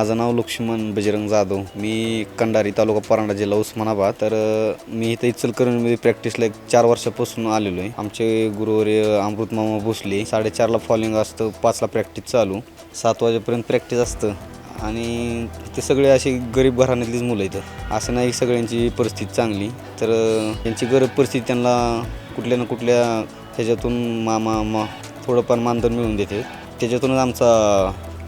माझं नाव लक्ष्मण बजरंग जाधव. मी कंडारी तालुका परांडा जिल्हा उस्मानाबाद. तर मी इथं इचलकरंजीमध्ये प्रॅक्टिसला एक चार वर्षापासून आलेलो आहे. आमचे गुरुवर्य अमृत मामा भोसले साडेचारला फॉलिंग असतं पाचला प्रॅक्टिस चालू सात वाजेपर्यंत प्रॅक्टिस असतं. आणि ते सगळे असे गरीब घराण्यातलीच मुलं इथं असं नाही सगळ्यांची परिस्थिती चांगली. तर त्यांची गरीब परिस्थिती त्यांना कुठल्या ना कुठल्या ह्याच्यातून मामा मा थोडंफार मानधन मिळून देते. त्याच्यातूनच आमचा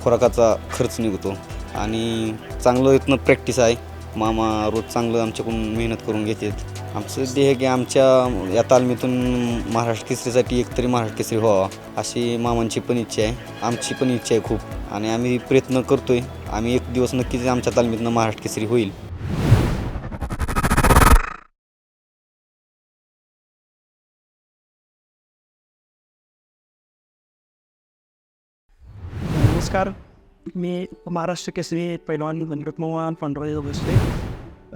खुराकाचा खर्च निघतो. आणि चांगलं इथनं प्रॅक्टिस आहे. मामा रोज चांगलं आमच्याकडून मेहनत करून घेतात. आमचं ध्येय आहे की आमच्या या तालमीतून महाराष्ट्र केसरीसाठी एकतरी महाराष्ट्र केसरी व्हावा अशी मामांची पण इच्छा आहे. आमची पण इच्छा आहे खूप. आणि आम्ही प्रयत्न करतोय आम्ही एक दिवस नक्कीच आमच्या तालमीतनं महाराष्ट्र केसरी होईल. नमस्कार. मी महाराष्ट्र केसरी पैलवान मनगट मोहन पांडुरंग भोसले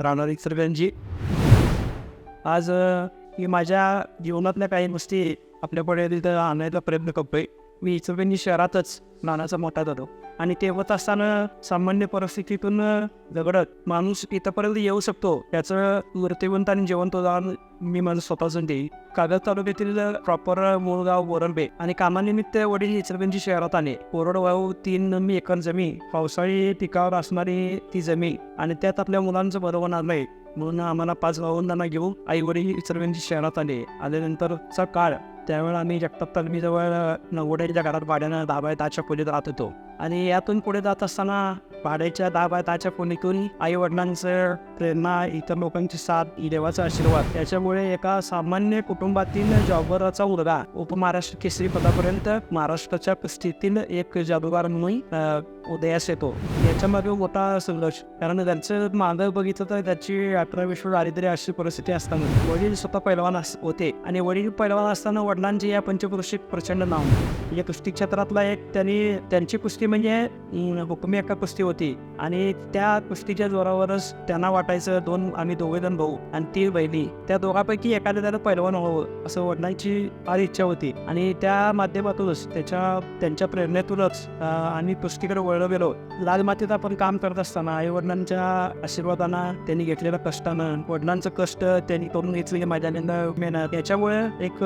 राहणार इचरगंजी आज मी माझ्या जीवनातल्या काही गोष्टी आपल्याकडे तिथं आणायचा प्रयत्न करतोय. मी इचरगंजी शहरातच नानाचा मोठा जातो आणि ते होत असताना सामान्य परिस्थितीतून झगडत माणूस इथंपर्यंत येऊ शकतो. त्याचं वृत्तीवंत आणि जिवंत उदाहरण मी माझं स्वतःच देईल कागद तालुक्यातील प्रॉपर मुळगाव बोरंबे आणि कामानिमित्त वडील इचलगंजी शहरात आले. कोरडवाहू तीन मी एकर जमीन पावसाळी पिकावर असणारी ती जमीन आणि त्यात आपल्या मुलांचं बरोबर आलंय म्हणून आम्हाला पाच भावंडांना घेऊन आई वडील इचलगंजी शहरात आले. आल्यानंतरचा काळ त्यावेळेला आम्ही जगताप तालमीजवळ नवड्याच्या घरात भाड्यानं दहा बाय दहाच्या खोलीत राहत होतो. आणि यातून पुढे जात असताना भाड्याच्या दहा बाय दहाच्या आई वडिलांचं प्रेरणा इतर लोकांची साथ देवाचा आशीर्वाद त्याच्यामुळे एका सामान्य कुटुंबातील जॉबराचा मुलगा उपमहाराष्ट्र केसरी पदापर्यंत महाराष्ट्राच्या कुस्तीतील एक जादूगार म्हणून उदयास येतो. याच्यामागे मोठा संघर्ष. कारण त्यांचं मागं बघितलं तर त्याची अठरा विश्व दारिद्र्य अशी परिस्थिती असताना. वडील स्वतः पैलवान अस- होते. आणि वडील पैलवान असताना वडिलांची या पंचपुरुषिक प्रचंड नाव. या कुस्ती क्षेत्रातला एक त्यांनी त्यांची कुस्ती म्हणजे, म्हणजे हुकमी एका कुस्ती होती. आणि त्या कुस्तीच्या जोरावरच त्यांना वाटायचं दोन आम्ही दोघे जण भाऊ आणि ती बहिणी. त्या दोघांपैकी एखाद्या त्याला पैलवान व्हावं असं वडिलांची फार इच्छा होती. आणि त्या माध्यमातूनच त्याच्या त्यांच्या प्रेरणेतूनच आम्ही कुस्तीकडे वळलो गेलो. लाल मातीत आपण काम करत असताना आई वडिलांच्या आशीर्वादानं त्यांनी घेतलेल्या कष्टानं वडिलांचं कष्ट त्यांनी करून घेतलेली माझ्या मेहनत. याच्यामुळे एक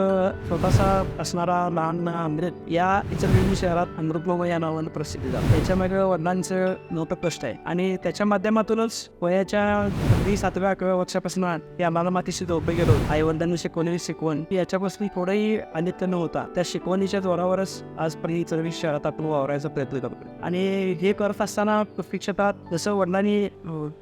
छोटासा असणारा लहान अमृत या इचलकरंजी शहरात अमृतमोग या नावानं प्रसिद्ध झाला त्याच्यामध्ये वडिलांचं मोठं कष्ट आहे. आणि त्याच्या माध्यमातूनच वयाच्या अगदी सातव्या अकराव्या वर्षापासून हे आम्हाला मातीशी झोपे गेलो आई वडिलांनी शिकवलेली शिकवण याच्यापासून थोडंही अनित्य न होता त्या शिकवणीच्या जोरावरच आजपर्यंत इचलकरंजी शहरात आपण वावरायचा प्रयत्न करतो आणि हे करत असताना कुस्ती जसं वडिलांनी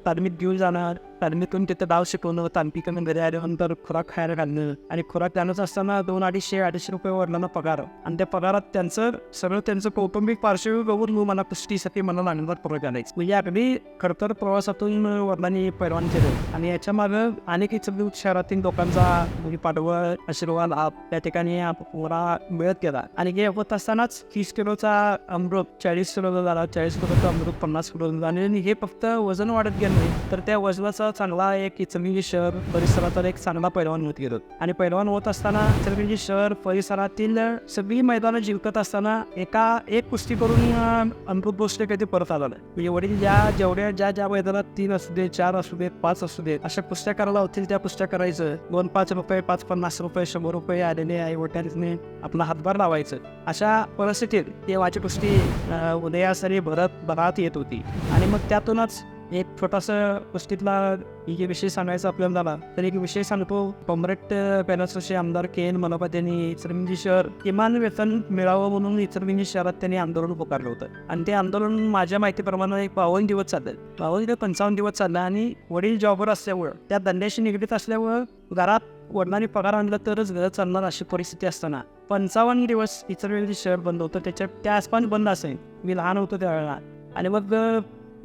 तालमीत घेऊन जाणार तालमीतून तिथं डाव शिकवणं तालमीकडून घरी आल्यानंतर खुराक खायला घालणं आणि खुराक घालत असताना दोन अडीचशे अडीचशे रुपये वडिलांना पगार आणि त्या पगारात त्यांचं सगळं त्यांचं कौटुंबिक पार्श्वभूमी बघून मग मला कुस्तीसाठी मला आनंदात पुरवत आणायचं म्हणजे अगदी खडतर प्रवासातून वडिलांनी पैरवान केलं आणि याच्या मागं अनेक इचलकरंजी शहरातील लोकांचा म्हणजे पाठवळ आशीर्वाद आप त्या ठिकाणी मला मिळत गेला आणि हे होत असतानाच तीस किलोचा अमृत चाळीस किलोचा झाला चाळीस किलोचा अमृत पन्नास किलो झाला आणि हे फक्त वजन वाढत गेलं नाही तर त्या वजनाचा चांगला एक इचलकरंजी शहर परिसराचा एक चांगला पैलवान होत गेलो आणि पैलवान होत असताना इचलकरंजी शहर परिसरातील सगळी मैदानं जिंकत असताना एका एक कुस्ती करून अमृत भोसले कधी परत आला नाही म्हणजे वडील ज्या जेवढ्या ज्या ज्या मैदानात तीन असू दे चार असू देत पाच असू देत अशा कुस्त्या करायला होतील त्या कुस्त्या करायचं दोन पाच रुपये पाच पन्नास रुपये शंभर रुपये आलेले आई वडिलांनी आपला हातभार लावायचं अशा परिस्थितीत देवाची कुस्ती उदयासरी भरत भरात येत होती आणि मग त्यातूनच एक छोटासा गोष्टीतला एक विषय सांगायचा आपल्याला झाला तर एक विषय सांगतो. कॉम्रेड पॅनसचे आमदार के एन मनोपात यांनी इचलकरंजी शहर किमान वेतन मिळावं म्हणून इचलकरंजी शहरात त्यांनी आंदोलन पुकारलं होतं. आणि ते आंदोलन माझ्या माहितीप्रमाणे एक बावन्न दिवस चाललं. बावन्न दिवस पंचावन्न दिवस चाललं आणि वडील जॉबवर असल्यामुळं त्या धंद्याशी निगडीत असल्यामुळं घरात वडिलांनी पगार आणला तरच घर चालणार अशी परिस्थिती असताना पंचावन्न दिवस इचलकरंजी शहर बंद होतं. त्याच्या त्या आसपास बंद असेल मी लहान होतो त्यावेळेला. आणि मग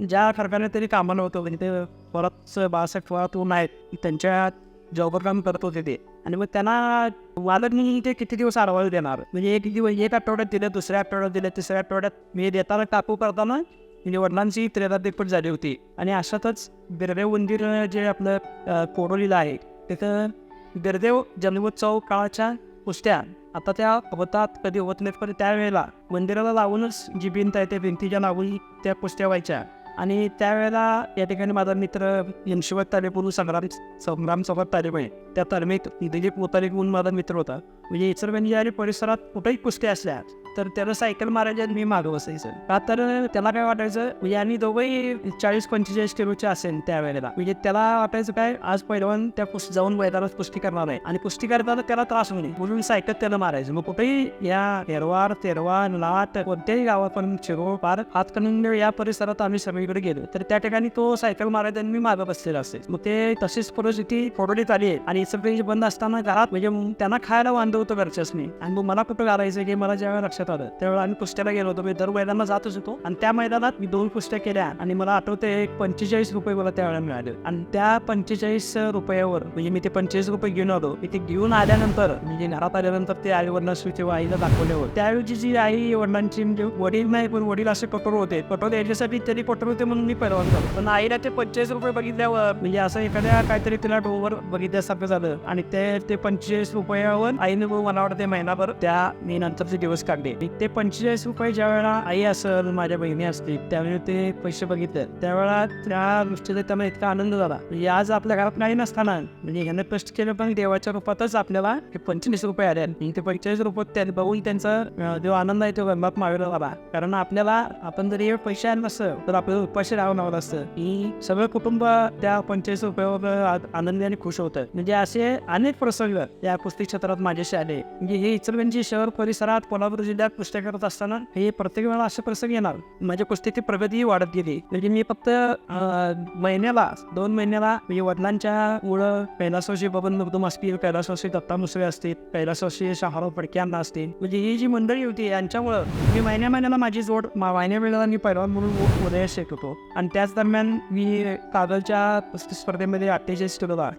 ज्या कारखान्यात तरी कामाला होतं म्हणजे ते परत बाळासाहेब फळातून आहेत त्यांच्या जॉबवर काम करत होते ते. आणि मग त्यांना वालकनी ते किती दिवस आरवाळ देणार? म्हणजे एक दिवस एक आठवड्यात दिलं दुसऱ्या आठवड्यात दिलं तिसऱ्या आठवड्यात मी देताना टाकू करताना म्हणजे वडिलांची त्रेदादेखपट झाली होती. आणि अशातच बिरदेव मंदिर जे आपलं कोडोलीला आहे तिथं बिरदेव जन्मोत्सव काळाच्या कुस्त्या आता त्या होतात कधी होत नाहीत पण त्यावेळेला मंदिराला लावूनच जी भिंत आहे त्या भिंतीच्या लावून त्या कुस्त्या व्हायच्या. आणि त्यावेळेला या ठिकाणी माझा मित्र यंशिवत तालेपूर संग्राम संग्राम चौकात तालेब आहे त्या तालमीत दिलीप मोतालिक म्हणून माझा मित्र होता. म्हणजे इचरगंजी आणि परिसरात कुठेही कुस्त्या असल्या तर त्याला सायकल मारायच्या मी मागं बसायचं. का तर त्याला काय वाटायचं म्हणजे आणि दोघंही चाळीस पंचेचाळीस किलोचे असेल त्यावेळेला म्हणजे त्याला वाटायचं काय आज पहिलवान त्या कुस्ती जाऊन मैदानात कुस्ती करणार आहे. आणि कुस्ती करताना त्याला त्रास होणे म्हणून सायकल त्याला मारायचं. मग कुठेही या हेरवार तेरवा लाट कोणत्याही गावापर्यंत चिरो पार हातकणंगले या परिसरात आम्ही सगळीकडे गेलो. तर त्या ठिकाणी तो सायकल मारायचा आणि मी मागं बसलेला असेल. मग ते तशीच परिस्थिती फोडवलीत आली आहे. आणि सगळी बंद असताना घरात म्हणजे मग त्यांना खायला वांदव होतं घरच्यासनी. आणि मग मला कुठं घालायचं की मला ज्यावेळेला लक्षात आलं त्यावेळेला आम्ही कुस्त्याला गेलो होतो. मी दर मैदानाला जातच होतो. आणि त्या मैदानात मी दोन कुस्त्या केल्या. आणि मला आठवते एक पंचेचाळीस रुपये मला त्यावेळेला मिळाले. आणि त्या पंचेचाळीस रुपयावर म्हणजे मी ते पंचेचाळीस रुपये घेऊन आलो. मी ते घेऊन आल्यानंतर म्हणजे घरात आल्यानंतर ते आई वडिलांना आईला दाखवल्यावर त्याऐवजी जी आई वडिलांची म्हणजे वडील नाही पण वडील असे कठोर होते. कठोर याच्यासाठी त्यांनी कठोर होते म्हणून मी पहिलवान झालो पण आईला ते पंचेचाळीस रुपये बघितल्यावर म्हणजे असं एखाद्या काहीतरी तिला डोवर बघितल्यासारखं झालं. आणि ते ते पंचेचाळीस रुपयावर आईने मला वाटतं महिनाभर त्या मी नंतरचे दिवस काढले. आणि ते पंचेचाळीस रुपये ज्या वेळेला आई असेल माझ्या बहिणी असतील त्यावेळी ते पैसे बघितले. त्यावेळेला त्या गोष्टीचा त्यांना इतका आनंद झाला. म्हणजे आज आपल्या घरात काही नसताना म्हणजे ह्याने कष्ट केलं पण देवाच्या रूपातच आपल्याला हे पंचवीस रुपये आले. आणि ते पंचेचाळीस रुपये त्या बघून त्यांचा जो आनंद आहे तो गंगात मावेला झाला कारण आपल्याला आपण जर हे पैसे आले नसतं तर आपल्याला उपाशी राहावं लागलं असतं. की सगळं कुटुंब त्या पंचेचाळीस रुपयावर आनंदी आणि खुश होतं. म्हणजे असे अनेक प्रसंग या कुस्ती क्षेत्रात माझ्याशी आले. म्हणजे हे इचलगंजी शहर परिसरात कोल्हापूर जिल्ह्यात कुस्त्या करत असताना हे प्रत्येक वेळेला असे प्रसंग येणार. माझ्या कुस्तीची प्रगती वाढत गेली. म्हणजे मी फक्त अं, महिन्याला दोन महिन्याला म्हणजे वडिलांच्या मुळं कैलासवासी बबन मुगदम असतील कैलासवासी दत्ता मुसळे असतील कैलासवासी शहाराव फडक्यांना असतील म्हणजे ही जी मंडळी होती यांच्यामुळं मी महिन्या महिन्याला माझी जोड मा- महिन्या वेळेला मी पैलवान म्हणून उदय उदयास येत होतो. आणि त्याच दरम्यान मी कागलच्या स्पर्धेमध्ये अठ्ठेचाळीस किलोला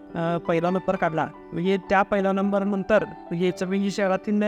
पहिला नंबर काढला. म्हणजे त्या पहिल्या नंबर नंतर म्हणजे चमिंगी शहरातील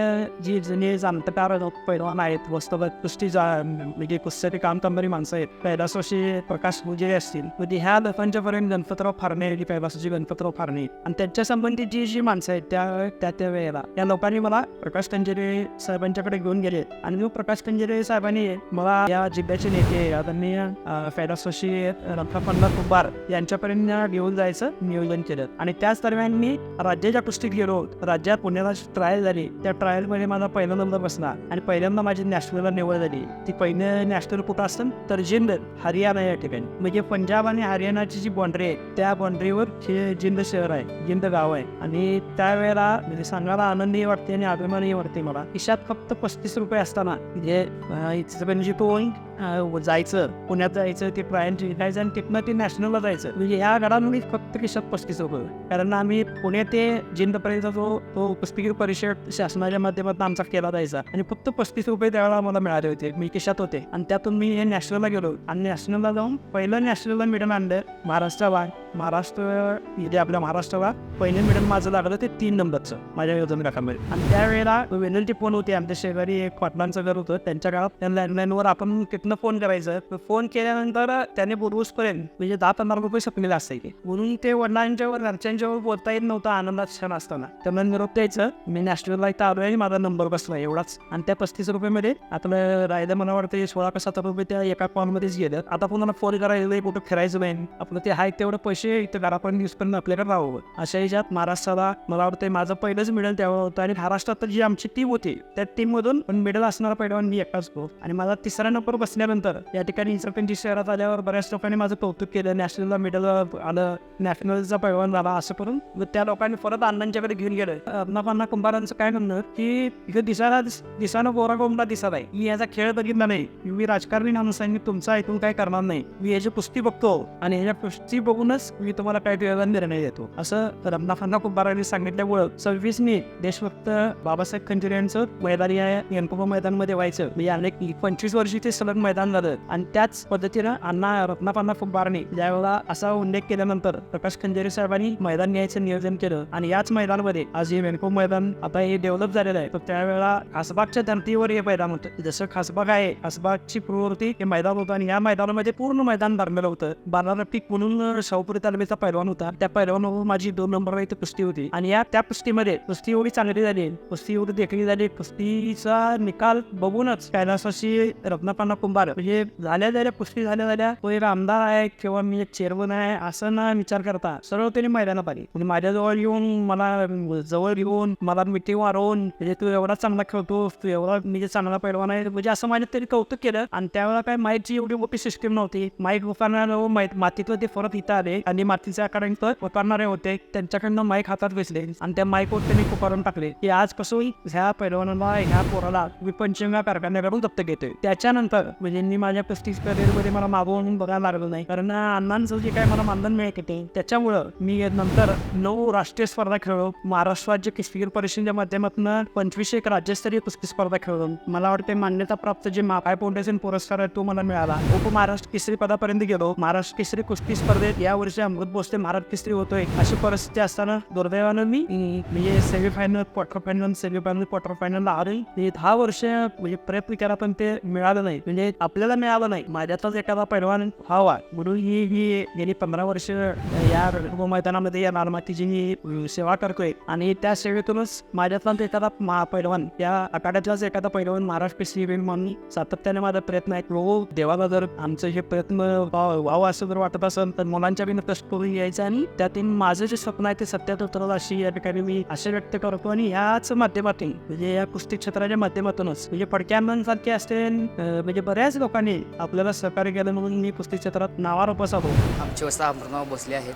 जी जुने जाणतकार पैलवान आहेत वास्तवात कुस्ती जा म्हणजे कुस्त्याचे काम करणारी माणसं आहेत कैलासवासी प्रकाश भुजे असतील म्हणजे ह्या लोकांच्यापर्यंत गणपतराव फारणे आणि गणपतराव फारणे आणि त्यांच्या संबंधित जी जी माणसं आहेत त्या त्या त्या वेळेला या लोकांनी मला प्रकाश कंजेरे साहेबांच्याकडे घेऊन गेले आणि मग प्रकाश कंजेरे साहेबांनी मला या जिल्ह्याचे नेते आदरणीय अं, कैलासवासी रंगापन्ना कुंभार यांच्यापर्यंत घेऊन जायचं नियोजन केलं आणि त्याच दरम्यान मी राज्याच्या कुस्तीत गेलो राज्यात पुण्याला ट्रायल झाली त्या ट्रायलमध्ये माझा पहिला नंबर बसला आणि पहिल्यांदा माझी नॅशनलला निवड झाली. ती पहिलं नॅशनल कुठं असतं? तर जिंद हरियाणा या ठिकाणी. म्हणजे पंजाब आणि हरियाणाची जी बाँड्री आहे त्या बाँड्रीवर हे जिंद शहर आहे जिंद गाव आहे. आणि त्यावेळेला म्हणजे सांगायला आनंदही वाटते आणि अभिमानही वाटते मला. खिशात फक्त पस्तीस रुपये असताना. म्हणजे अं, म्हणजे तो जायचं. पुण्यात जायचं ते ट्रायन जिंकायचं आणि तिथनं ते नॅशनलला जायचं. म्हणजे ह्या घडामोडी फक्त किशात पस्तीस होतं कारण आम्ही पुणे ते जिंदपर्यंत जो तो पुस्तकी परिषद शासनाच्या माध्यमातून आमचा केला जायचा. आणि फक्त पस्तीस रुपये त्यावेळेला आम्हाला मिळाले होते मी किशात होते. आणि त्यातून मी हे नॅशनलला गेलो. आणि नॅशनलला जाऊन पहिलं नॅशनलला मेडल आणलं महाराष्ट्राला महाराष्ट्र जे आपल्या महाराष्ट्राला पहिलं मेडल माझं लागलं ते तीन नंबरचं माझ्या योजना गटामध्ये आणि त्यावेळेला विनंती फोन होती आमच्या शेजारी एक पाटलांचं घर होतं त्यांच्या गावात त्या लँडलाईनवर आपण तिथनं फोन करायचं. फोन केल्यानंतर त्याने पूर्वजपर्यंत म्हणजे दहा पंधरा रुपये संपलेले असायचे. म्हणून ते वडिलांच्यावर घरच्यांच्यावर बोलता येत नव्हतं आनंदात क्षण असताना. त्यांना निरोप द्यायचं मी नॅशनलला इथं आलो आहे माझा नंबर बसला एवढाच. आणि त्या पस्तीस रुपयेमध्ये आपलं राहिलं मला वाटतं सोळा का सतरा रुपये त्या एका कॉलमध्येच गेलं आता पुन्हा फोन करायला कुठं फिरायचं नाही. आपलं ते आहे तेवढं पैसे इथं घरापर्यंत दिवसपर्यंत आपल्याकडे राहावं. अशा ह्याच्यात महाराष्ट्राला मला वाटतं माझं पहिलंच मेडल त्यावर होतं आणि महाराष्ट्रात जी आमची टीम होती त्या टीम मधून पण मेडल असणारा पहिलवान मी एकटाच होतो. आणि मला तिसऱ्या नंबर बसल्यानंतर या ठिकाणी इचलकरंजी शहरात आल्यावर बऱ्याच लोकांनी माझं कौतुक केलं. नॅशनलला मेडल आलं नॅशनलचा पैलवान झाला असं करून. त्या लोकांनी परत अण्णांच्याकडे घेऊन गेलं अण्णापांना कुंभारांचं काय म्हणणं की इथं दिसायला दिसानं गोरा गोमला दिसत आहे. मी याचा खेळ बघितला नाही. मी राजकारणी माणूस आहे मी तुमचा ऐकून काय करणार नाही. मी याची कुस्ती बघतो आणि ह्याच्या कुस्ती बघूनच मी तुम्हाला काय वेळेला निर्णय देतो. असं रमणाफांना कुंभारांनी सांगितल्यामुळं सव्वीस मे देशभक्त बाबासाहेब खंजरे यांचं मैदानी या यंकोबा मैदानमध्ये व्हायचं. म्हणजे अनेक पंचवीस वर्षी ते सलग मैदान झालं. आणि त्याच पद्धतीनं अण्णा रत्नापांना कुंभारने ज्यावेळेला असा उल्लेख केल्यानंतर प्रकाश खंजरे साहेबांनी मैदान न्यायचं नियोजन केलं. आणि याच मैदानमध्ये आज हे वेणको मैदान आता हे डेव्हलप झालेलं आहे. तर त्यावेळेला खासबागच्या धर्तीवर हे मैदान होतं. जसं खासबाग आहे खासबागची प्रवृत्ती हे मैदान होतं. आणि या मैदानामध्ये पूर्ण मैदान भरलेलं होतं. बाराला पीक म्हणून शाहूपुरी राष्ट्रवादी तालमीचा पैलवान होता. त्या पैलवानावर माझी दोन नंबर इथे कुस्ती होती. आणि या त्या कुस्तीमध्ये कुस्ती एवढी चांगली झाली कुस्ती एवढी देखणी झाली कुस्तीचा निकाल बघूनच कैलासाशी रत्नापाना कुंभार म्हणजे झाल्या झाल्या कुस्ती झाल्या झाल्या तो एक आमदार आहे किंवा मी एक चेअरमन आहे असं ना विचार करता सर्व त्यांनी मैदानात आली. आणि माझ्याजवळ येऊन मला जवळ येऊन मला मिठी वारवून म्हणजे तू एवढा चांगला खेळतोस तू एवढा म्हणजे चांगला पैलवान आहे. म्हणजे असं माझ्या तरी कौतुक केलं. आणि त्यावेळेला काय माईकची एवढी मोठी सिस्टीम नव्हती. माईक लोकांना मातीत ते परत इथं आले. आणि मातीच्या आकारांत उकारणारे होते त्यांच्याकडनं माईक हातात बसले आणि त्या माईकवर त्यांनी पुकारून टाकले की आज कसं होईल ह्या पैलवानाला ह्या पोराला मी कारखान्याकडून दत्तक घेतोय त्याच्यानंतर म्हणजे मी माझ्या पस्तीस करिअरमध्ये मला मागवून बघायला लागलं नाही. कारण अण्णांचं जे काय मला मानधन मिळत होते त्याच्यामुळं मी नंतर नऊ राष्ट्रीय स्पर्धा खेळलो. महाराष्ट्र राज्य कुस्तीगीर परिषदेच्या माध्यमातून पंचवीस एक राज्यस्तरीय कुस्ती स्पर्धा खेळलो. मला वाटते मान्यता प्राप्त जे मापाय फाउंडेशन पुरस्कार आहे तो मला मिळाला. उप महाराष्ट्र केसरी पदापर्यंत गेलो. महाराष्ट्र केसरी कुस्ती स्पर्धेत या वर्षी अमृत भोसले महाराज तिसरी होतोय. अशी परिस्थिती असताना दुर्दैवानं मी म्हणजे semifinal quarter final semifinal quarter final आले दहा वर्ष म्हणजे प्रयत्न केला पण ते मिळालं नाही. म्हणजे आपल्याला मिळालं नाही. माझ्यातच एखादा पैलवान व्हावा. म्हणून ही ही गेली पंधरा वर्ष या रणगाव मैदानामध्ये या लालमातीची मी सेवा करतोय. आणि त्या सेवेतूनच माझ्यातला एखादा महापैलवान या आखाड्यातलाच एखादा पैलवान महाराष्ट्र केसरी म्हणून सातत्याने माझा प्रयत्न आहे. हो देवाला जर आमचं हे प्रयत्न व्हावं असं जर वाटत असेल तर मुलांच्या बिन कष्ट करून यायचं आणि त्यातून माझं जे स्वप्न आहे ते सत्यात उतरलं अशी या ठिकाणी मी असे व्यक्त करतो आणि ह्याच माध्यमातून म्हणजे या कुस्ती क्षेत्राच्या माध्यमातूनच म्हणजे फडक्यांसारखे असते म्हणजे बऱ्याच लोकांनी आपल्याला सहकार्य केलं म्हणून मी कुस्ती क्षेत्रात नावार बसावं. आमचे वस्ता अमरनाव बसले आहेत.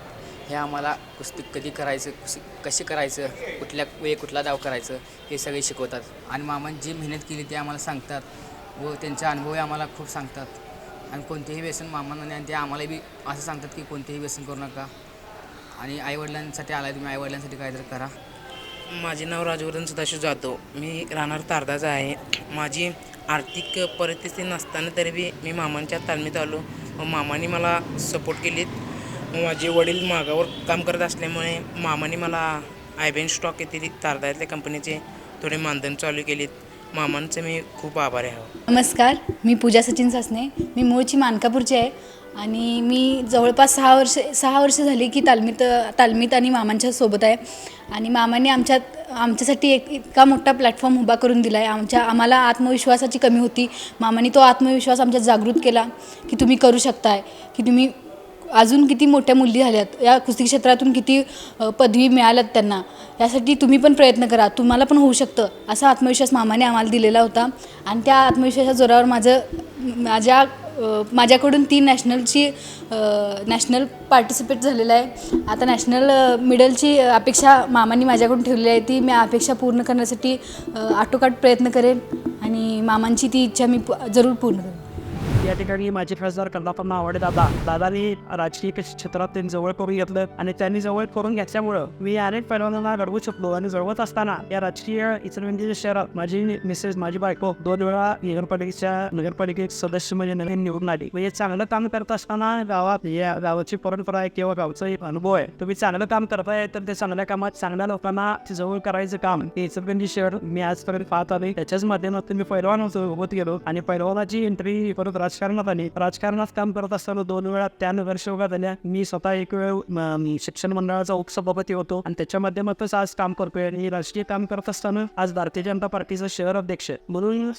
हे आम्हाला कुस्ती कधी करायचं कुस्ती कशी करायचं कुठल्या वेळ कुठला दाव करायचं हे सगळे शिकवतात. आणि मामांनी जी मेहनत केली ते आम्हाला सांगतात व त्यांचे अनुभवही आम्हाला खूप सांगतात. आणि कोणतेही व्यसन मामांना नाही. आणि ते आम्हाला बी असं सांगतात की कोणतेही व्यसन करू नका. आणि आईवडिलांसाठी आला तुम्ही आईवडिलांसाठी काहीतरी करा. माझे नाव राजवर्धन सदाशिव जाधव. मी राहणार तारदाचा आहे. माझी आर्थिक परिस्थिती नसताना तरी बी मी मामांच्या तालमीत आलो. व मामाने मला सपोर्ट केलीत. माझे वडील मागावर काम करत असल्यामुळे मामाने मला आयबेन स्टॉक येथील तारदातल्या कंपनीचे थोडे मानधन चालू केलीत. मामांचे मी खूप आभारी आहे. नमस्कार मी पूजा सचिन सासने. मी मूळची मानकापूरची आहे आणि मी जवळपास सहा वर्ष सहा वर्ष झाली की तालमीत तालमीत आणि मामांच्या सोबत आहे. आणि मामाने आमच्यात आमच्यासाठी एक इतका मोठा प्लॅटफॉर्म उभा करून दिला आहे आमच्या आम्हाला आत्मविश्वासाची कमी होती. मामाने तो आत्मविश्वास आमच्यात जागृत केला की तुम्ही करू शकताय की तुम्ही अजून किती मोठ्या मुली झाल्यात या कुस्ती क्षेत्रातून किती पदवी मिळाल्यात त्यांना यासाठी तुम्ही पण प्रयत्न करा तुम्हाला पण होऊ शकतं असा आत्मविश्वास मामाने आम्हाला दिलेला होता. आणि त्या आत्मविश्वासाच्या जोरावर माझं माझ्या माझ्याकडून ती नॅशनलची नॅशनल पार्टिसिपेट झालेलं आहे. आता नॅशनल मिडलची अपेक्षा मामांनी माझ्याकडून ठेवलेली आहे ती मी अपेक्षा पूर्ण करण्यासाठी आटोकाट प्रयत्न करेन. आणि मामांची ती इच्छा मी जरूर पूर्ण करेन. या ठिकाणी माझे खासदार कल्लापन्ना आवडे दादा दादानी राजकीय क्षेत्रात त्यांनी जवळ करून घेतलं आणि त्यांनी जवळ करून घेतल्यामुळं मी अनेक पैलवानांना घडवू शकलो आणि जवळत असताना या राजकीय इचलकरंजी शहरात माझी मिसेस माझी बायको दोन वेळा नगरपालिकेच्या नगरपालिकेत सदस्य म्हणजे नवीन निवडून आली. म्हणजे चांगलं काम करत असताना गावात या गावाची परंपरा आहे किंवा गावचा एक अनुभव आहे. तुम्ही चांगलं काम करताय तर ते चांगल्या कामात चांगल्या लोकांना जवळ करायचं काम. हे इचलकरंजी शहर मी आजपर्यंत पाहत आले त्याच्याच माध्यमातून मी पैलवान होतो होत गेलो आणि पैलवानाची एंट्री परत राजकारणात आली. राजकारणात काम करत असताना दोन वेळा त्या नगरसेवकात आल्या मी स्वतः एक वेळ शिक्षण मंडळाचा उपसभापती होतो आणि त्याच्या माध्यमातच आज काम करतोय. आणि राजकीय काम करत असताना आज भारतीय जनता पार्टीचा शहर अध्यक्ष. म्हणून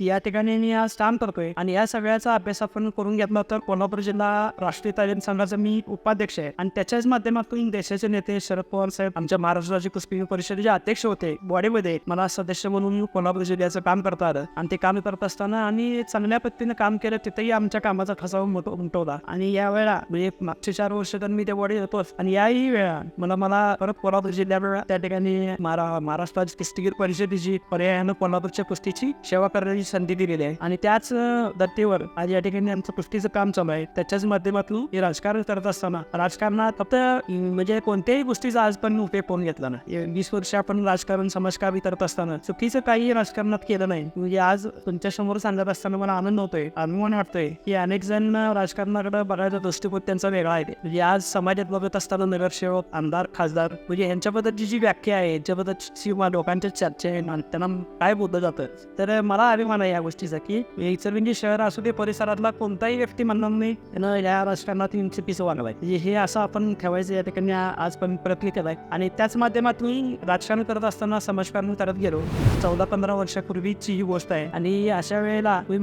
या ठिकाणी मी आज काम करतोय. आणि या सगळ्याचा अभ्यास आपण करून घेतला तर कोल्हापूर जिल्हा राष्ट्रीय तालीम संघाचा मी उपाध्यक्ष आहे. आणि त्याच्याच माध्यमातून देशाचे नेते शरद पवार साहेब आमच्या महाराष्ट्र राज्य कुस्ती परिषदेचे अध्यक्ष होते. बॉडीमध्ये मला सदस्य म्हणून कोल्हापूर जिल्ह्याचं काम करता आलं आणि ते काम करत असताना आणि चांगल्या पद्धतीने काम केलं. तिथेही आमच्या कामाचा खसा उमटवला आणि या वेळा म्हणजे मागचे चार वर्ष तर मी त्या वडील होतोच. आणि याही वेळा मला मला परत कोल्हापूर जिल्ह्यात त्या ठिकाणी महाराष्ट्राची महाराष्ट्र कुस्तीगीर परिषदेची पर्यायानं कोल्हापूरच्या कुस्तीची सेवा करण्याची संधी दिलेली आहे. आणि त्याच अं, धर्तीवर आज या ठिकाणी आमचं कुस्तीचं काम चालू आहे. त्याच्याच माध्यमातून हे राजकारण करत असताना राजकारणात फक्त म्हणजे कोणत्याही गोष्टीचा आज पण उपयोग करून घेतला ना वीस वर्ष आपण राजकारण समाजकार्य करत असताना चुकीचं काही राजकारणात केलं नाही. म्हणजे आज तुमच्यासमोर सांगत असताना मला आनंद होतोय. अभिमान प्रमाणे वाटतंय? की अनेक जण राजकारणाकडे बघायचा दृष्टिकोन त्यांचा वेगळा आहे. म्हणजे आज समाजात बघत असताना नगरसेवक आमदार खासदार म्हणजे यांच्याबद्दलची जी व्याख्या आहे यांच्याबद्दलची लोकांच्या चर्चा आहे त्यांना काय बोललं जातं? तर मला अभिमान आहे या गोष्टीचा की इचलकरंजी शहर असू दे परिसरातला कोणताही व्यक्ती म्हणणार नाही त्यानं या राजकारणात इंच पिसं वागलाय. म्हणजे हे असं आपण ठेवायचं या ठिकाणी आज पण प्रयत्न केलाय. आणि त्याच माध्यमातून राजकारण करत असताना समाजकारण करत गेलो. चौदा पंधरा वर्षापूर्वीची ही गोष्ट आहे. आणि अशा वेळेला मी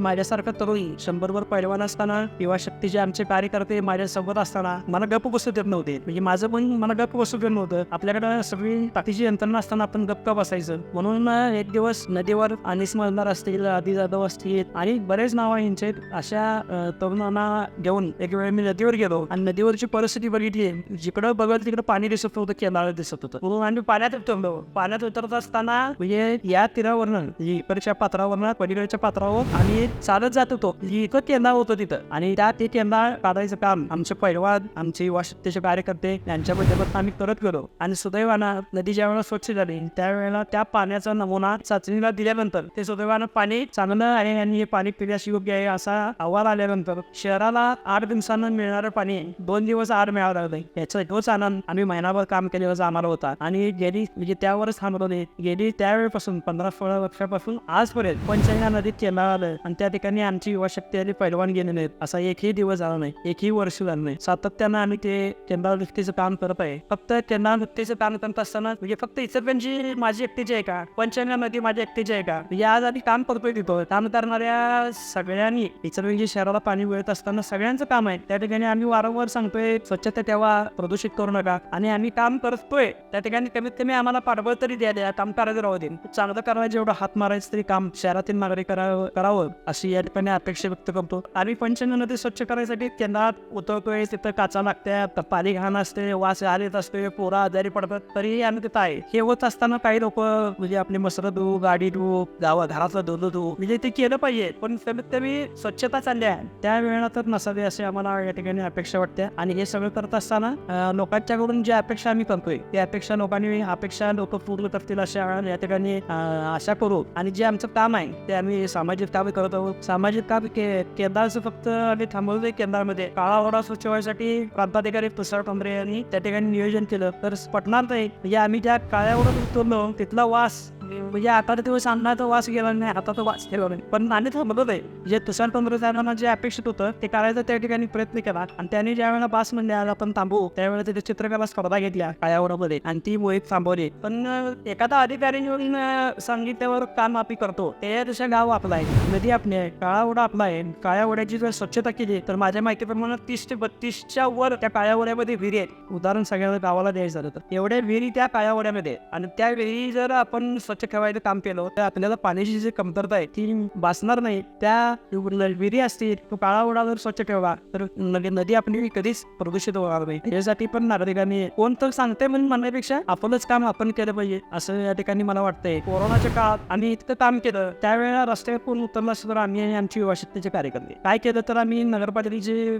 तरुण शंभरवर पैलवान असताना किंवा शक्तीचे आमचे कार्यकर्ते माझ्यासोबत असताना मला गप्प बसू देत नव्हते. म्हणजे माझं पण मला गप्प बसू देत नव्हतं. आपल्याकडे सगळी ताकदीची यंत्रणा असताना आपण गप्प बसायचं. म्हणून एक दिवस नदीवर अनिस मलदार असतील आदी जाधव असतील आणि बरेच नावं यांचे. अशा तरुणांना घेऊन एक वेळ मी नदीवर गेलो आणि नदीवरची परिस्थिती बघितली. जिकडं बघत तिकडं पाणी दिसत होतं केंद्राला दिसत होतं. म्हणून आम्ही पाण्यात उतरलो. पाण्यात उतरत असताना म्हणजे या तीरावरनं इकडच्या पात्रावरनं पलीकडच्या पात्रावर आणि चालत जात होतो. ही एकच केंद्र होतं तिथं? आणि त्या ते केंद्र काढायचं काम आमचे पैलवान आमचे युवा शक्तीचे कार्यकर्ते यांच्या माध्यमातून आम्ही करत गेलो. आणि सुदैवानं नदी ज्या वेळेला स्वच्छ झाली त्यावेळेला त्या पाण्याचा नमुना चाचणीला दिल्यानंतर ते सुदैवानं पाणी चांगलं आहे आणि हे पाणी पिण्यास योग्य आहे असा अहवाल आल्यानंतर शहराला आठ दिवसानं मिळणारं पाणी दोन दिवस आड मिळावं लागलं याचा तोच आनंद आम्ही महिनाभर काम केल्यावर आम्हाला होता. आणि गेली म्हणजे त्यावरच थांबलो नाही. गेली त्यावेळेपासून पंधरा सोळा वर्षापासून आजपर्यंत पंचगंगा नदीत केला आलं. आणि त्या ठिकाणी आमची युवा शक्ती सातत्याने पैलवान गेले नाहीत. असा एकही दिवस झाला नाही. एकही वर्ष झालं नाही. सातत्यानं आम्ही ते केंद्रावृत्तीचं काम करत आहे. फक्त केंद्रावृत्तीचं काम करत असताना म्हणजे फक्त इचलकरंजी माझी एकटीची आहे का? पंचगंगा नदी माझी एकटीची आहे का? म्हणजे आज आम्ही काम करतोय तिथं. काम करणाऱ्या सगळ्यांनी इचलकरंजी शहराला पाणी मिळत असताना सगळ्यांचं काम आहे. त्या ठिकाणी आम्ही वारंवार सांगतोय स्वच्छता ठेवा प्रदूषित करू नका. आणि आम्ही काम करतोय. त्या ठिकाणी कमीत कमी आम्हाला पाठबळ तरी द्या द्या. काम करायचं राहू दे. चांगलं करायचं एवढं हात मारायचं तरी काम शहरातील नागरिक करावं करावं. अशी या ठिकाणी अपेक्षा व्यक्त करतो आम्ही पंचन नदी स्वच्छ करायसाठी केंद्रात उतरतोय तिथं काचा लागते पाणी घाण असते वास आलेत असते पोरा आजारी पडतात तरीही आम्ही तिथं आहे. हे होत असताना काही लोक म्हणजे आपली मसरं धू गाडी धू गावा घरातलं धुलं धू म्हणजे ते केलं पाहिजे. पण कमीत कमी स्वच्छता चालली आहे. त्या वेळेला तर नसावी असे आम्हाला या ठिकाणी अपेक्षा वाटते. आणि हे सगळं करत असताना लोकांच्या लोकांच्याकडून जी अपेक्षा आम्ही करतोय त्या अपेक्षा लोकांनी अपेक्षा लोक पूर्ण करतील अशा या ठिकाणी आशा करू. आणि जे आमचं काम आहे ते आम्ही सामाजिक काम करत आहोत. सामाजिक काम के केंद्राचं फक्त आम्ही थांबवलं. केंद्रामध्ये काळा ओढा स्वच्छ व्हायसाठी प्रांताधिकारी तुषार ठोंबरे यांनी त्या ठिकाणी नियोजन केलं. तर पटणार नाही म्हणजे आम्ही ज्या काळ्या ओढ्यात उतरलो तिथला वास म्हणजे आता दिवस अन्नाचा वास गेला नाही आता तो वास गेला नाही. पण नाणे थांबलो नाही जे तुषार तंत्रज्ञानाला जे अपेक्षित होतं ते करायचं त्या ठिकाणी प्रयत्न केला. आणि त्यांनी ज्या वेळेला बास म्हणले आज आपण थांबू त्यावेळेला त्याच्या चित्रकला स्पर्धा घेतल्या काळ्यावडामध्ये आणि ती मोहित थांबवली. पण एखादा अधिकारी येऊन सांगितल्यावर काम आम्ही करतो. ते दिवशी गाव आपला आहे. नदी आपली आहे. काळा ओढा आपला आहे. काळ्या ओढ्याची जर स्वच्छता केली तर माझ्या माहितीप्रमाणे तीस ते बत्तीसच्या वर त्या काळ्या ओढ्यामध्ये विहिरी आहेत. उदाहरण सगळ्या गावाला द्यायचं झालं तर. एवढ्या विहिरी त्या काळ्या ओढ्यामध्ये आणि त्या विहिरी जर आपण स्वच्छ स्वच्छ ठेवायचं काम केलं तर आपल्याला पाण्याची जी कमतरता आहे ती भासणार नाही. त्या विहिरी असतील तो काळा ओढा जर स्वच्छ ठेवला तर नदी नदी आपली कधीच प्रदूषित होणार नाही. यासाठी पण नागरिकांनी कोण तर सांगते म्हणून म्हणण्यापेक्षा आपणच काम आपण केलं पाहिजे असं या ठिकाणी मला वाटतंय. कोरोनाच्या काळात आम्ही इतकं काम केलं त्यावेळेला रस्त्यावर कोण उतरलं असतं तर आम्ही आमची युवा शक्तीचे कार्यकर्ते. काय केलं तर आम्ही नगरपालिकेचे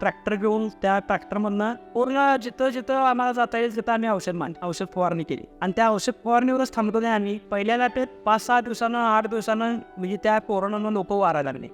ट्रॅक्टर घेऊन त्या ट्रॅक्टरमधनं पूर्ण जिथं जिथं आम्हाला जाता येईल तिथं आम्ही औषध मान औषध फवारणी केली. आणि त्या औषध फवारणीवरच थांबतो नाही लागली पहिल्या लाटेत पाच सहा दिवसानं आठ दिवसानं म्हणजे त्या कोरोनानं लोक वारा लागले.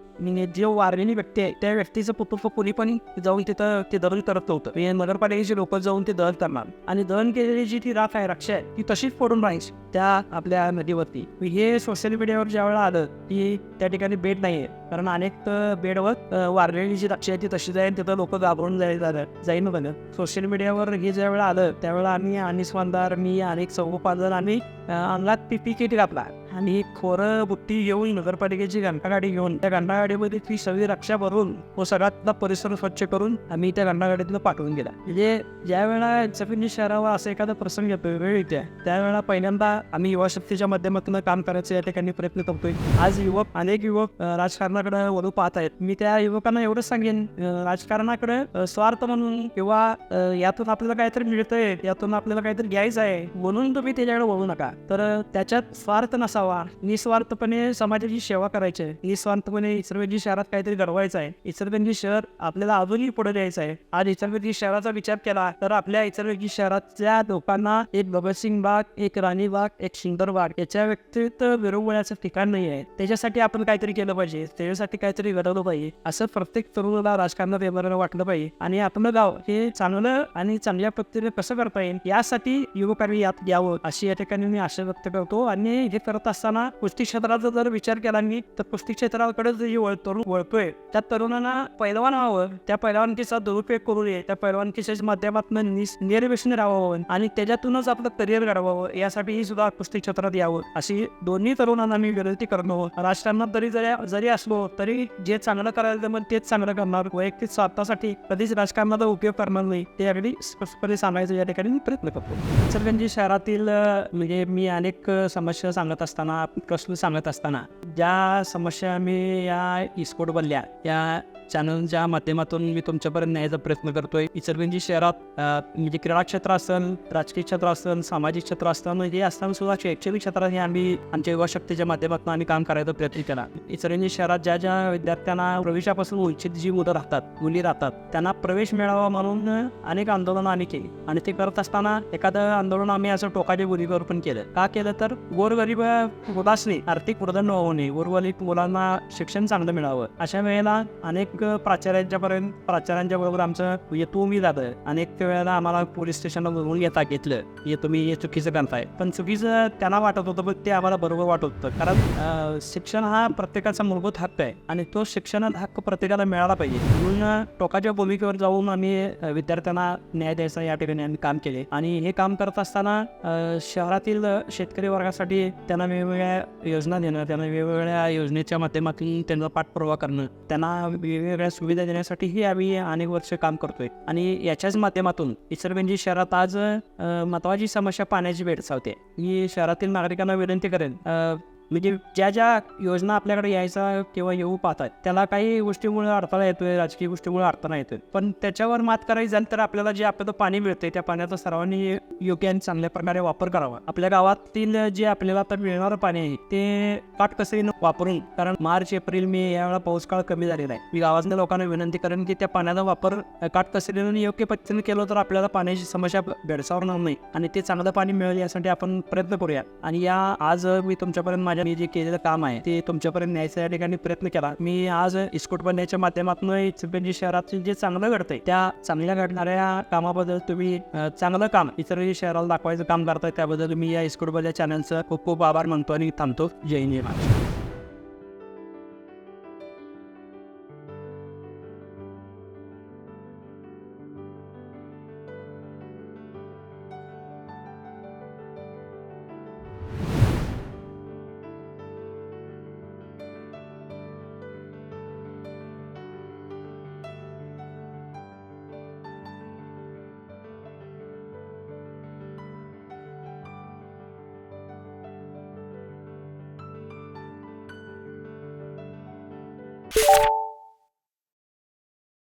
जे वारलेली व्यक्ती आहे. त्या व्यक्तीचं कुटुंब कोणी पण जाऊन तिथं ते दहन करत नव्हतं. म्हणजे नगरपालिकेचे लोक जाऊन ते दहन करणार. आणि दहन केलेली जी ती राख आहे रक्षा आहे ती तशीच पडून राहायची त्या आपल्या नदीवरती. हे सोशल मीडियावर ज्या वेळेला आलं की त्या ठिकाणी बेड नाही आहे कारण अनेक तर बेडवर वारलेली जी रक्षा आहे ती तशी जाईल तिथं लोक घाबरून जाईल जाईन बघ सोशल मीडियावर हे ज्या वेळेला आलं त्यावेळेला आम्ही आणि स्वानदार मी अनेक चौक पाच जण आम्ही अंगात पीपी किट घातला. आणि खोरं बुट्टी घेऊन नगरपालिकेची घंटागाडी घेऊन त्या घंटागाडीमध्ये ती सगळी रक्षा भरून व सगळ्यातला परिसर स्वच्छ करून आम्ही त्या घंटागाडीतनं पाठवून गेला. म्हणजे ज्या वेळा जपिनी शहरावर असा एखादा प्रसंग येतो वेळ येते त्यावेळेला पहिल्यांदा आम्ही युवा शक्तीच्या माध्यमातून काम करायचं या ठिकाणी प्रयत्न करतोय. आज युवक अनेक युवक राजकारणाकडे वळू पाहत आहेत. मी त्या युवकांना एवढंच सांगेन राजकारणाकडे स्वार्थ म्हणून किंवा यातून आपल्याला काहीतरी मिळतंय यातून आपल्याला काहीतरी घ्यायचं आहे म्हणून तुम्ही त्याच्याकडे वळू नका. तर त्याच्यात स्वार्थ नसा असावा निस्वार्थपणे समाजाची सेवा करायची आहे. निस्वार्थपणे इचलकरंजी शहरात काहीतरी घडवायचं आहे. इचलकरंजी शहर आपल्याला अजूनही पुढे द्यायचं आहे. आज इचलकरंजी शहराचा विचार केला तर आपल्या इचलकरंजी शहरातल्या लोकांना एक भगतसिंग बाग एक राणी बाग एक सुंदर बाग याच्या व्यतिरिक्त विरंगुळ्याचं ठिकाण नाही आहे. त्याच्यासाठी आपण काहीतरी केलं पाहिजे. त्याच्यासाठी काहीतरी घडवलं पाहिजे. असं प्रत्येक तरुणाला राजकारणात येणाऱ्याला वाटलं पाहिजे. आणि आपलं गाव हे चांगलं आणि चांगल्या पद्धतीने कसं करता येईल यासाठी युवकांनी यात यावं अशी या ठिकाणी मी आशा व्यक्त करतो. आणि हे करत असताना कुस्ती क्षेत्राचा जर विचार केला मी तर कुस्ती क्षेत्राकडे जे वळ तरुण वळतोय. त्या तरुणांना पैलवान व्हावं त्या पैलवानकीचा दुरुपयोग करू नये त्या पैलवानकीच्या माध्यमातून निर्व्यसन राहावं आणि त्याच्यातूनच आपलं करिअर घडवावं यासाठी ही सुद्धा कुस्ती क्षेत्रात यावं. अशी दोन्ही तरुणांना मी विनंती करतो. राजकारणात जरी जरी जरी असलो तरी जे चांगलं करायला मग तेच चांगलं करणार. वैयक्तिक स्वार्थासाठी कधीच राजकारणाचा उपयोग करणार नाही. ते अगदी स्पष्टपणे सांगायचं या ठिकाणी मी प्रयत्न करतो. इचलकरंजी शहरातील म्हणजे मी अनेक समस्या सांगत असताना प्रश्न सांगत असताना ज्या समस्या मी या इस्कोट बनल्या या चॅनलच्या माध्यमातून मी तुमच्यापर्यंत न्यायचा प्रयत्न करतोय. इचलगंजी शहरात म्हणजे क्रीडा क्षेत्र असेल राजकीय क्षेत्र असेल सामाजिक क्षेत्र असताना म्हणजे हे असताना सुद्धा शैक्षणिक क्षेत्रात हे आम्ही आमच्या युवा शक्तीच्या माध्यमातून आम्ही काम करायचा प्रयत्न केला. इचलगंजी शहरात ज्या ज्या विद्यार्थ्यांना प्रवेशापासून वंचित जी मुलं राहतात मुली राहतात त्यांना प्रवेश मिळावा म्हणून अनेक आंदोलनं आम्ही केली. आणि ते करत असताना एखादं आंदोलन आम्ही असं टोकाच्या बोलीवर पण केलं. का केलं तर गोरगरीब मुलासनी आर्थिक वृद्धन होऊ नये. गोरगरीब मुलांना शिक्षण चांगलं मिळावं. अशा वेळेला अनेक प्राचार्यांच्या प्राचार्यांच्यापर्यंत प्राचार्यांच्या बरोबर आमचं येतो मी जातं. अनेक वेळेला आम्हाला पोलीस स्टेशनला बोलवून घेता घेतलं हे तुम्ही हे चुकीचं करताय. पण चुकीचं त्यांना वाटत होतं पण ते आम्हाला बरोबर वाटत होतं. कारण शिक्षण हा प्रत्येकाचा मूलभूत हक्क आहे आणि तो शिक्षणात हक्क प्रत्येकाला मिळाला पाहिजे. म्हणून टोकाच्या भूमिकेवर जाऊन आम्ही विद्यार्थ्यांना न्याय द्यायचा या ठिकाणी आम्ही काम केले. आणि हे काम करत असताना शहरातील शेतकरी वर्गासाठी त्यांना वेगवेगळ्या योजना देणं त्यांना वेगवेगळ्या योजनेच्या माध्यमातून त्यांचा पाठपुरावा करणं त्यांना वेगवेगळ्या सुविधा देण्यासाठीही आम्ही अनेक वर्ष काम करतोय. आणि याच्याच माध्यमातून इचलकरंजी शहरात आज महत्वाची समस्या पाण्याची भेडसावते मी शहरातील नागरिकांना विनंती करेन म्हणजे ज्या ज्या योजना आपल्याकडे यायचा किंवा येऊ पाहतात. त्याला काही गोष्टीमुळे अडथळा येतोय राजकीय गोष्टीमुळे अडथळा येतोय. पण त्याच्यावर मात करायची झाली तर आपल्याला जे आपल्याला पाणी मिळतंय त्या पाण्याचा सर्वांनी योग्य आणि चांगल्या प्रकारे वापर करावा. आपल्या गावातील जे आपल्याला आता मिळणारं पाणी आहे ते काटकसरीनं वापरून कारण मार्च एप्रिल मे यावेळा पाऊस काळ कमी झालेला आहे. मी गावातल्या लोकांना विनंती करेन की त्या पाण्याचा वापर काटकसरीनं योग्य पद्धतीने केलं तर आपल्याला पाण्याची समस्या भेडसावणार नाही आणि ते चांगलं पाणी मिळेल यासाठी आपण प्रयत्न करूया. आणि या आज मी तुमच्यापर्यंत माझ्या मी जे केलेलं काम आहे ते तुमच्यापर्यंत न्यायचा या ठिकाणी प्रयत्न केला. मी आज इस्कोट बनण्याच्या माध्यमातून इचलकरंजी शहरातील जे चांगलं घडतंय त्या चांगल्या घडणाऱ्या कामाबद्दल तुम्ही चांगलं काम इतरही शहराला दाखवायचं काम करताय त्याबद्दल मी या इस्कोट बनल्या चॅनलचं खूप खूप आभार मानतो आणि थांबतो. जय हिंद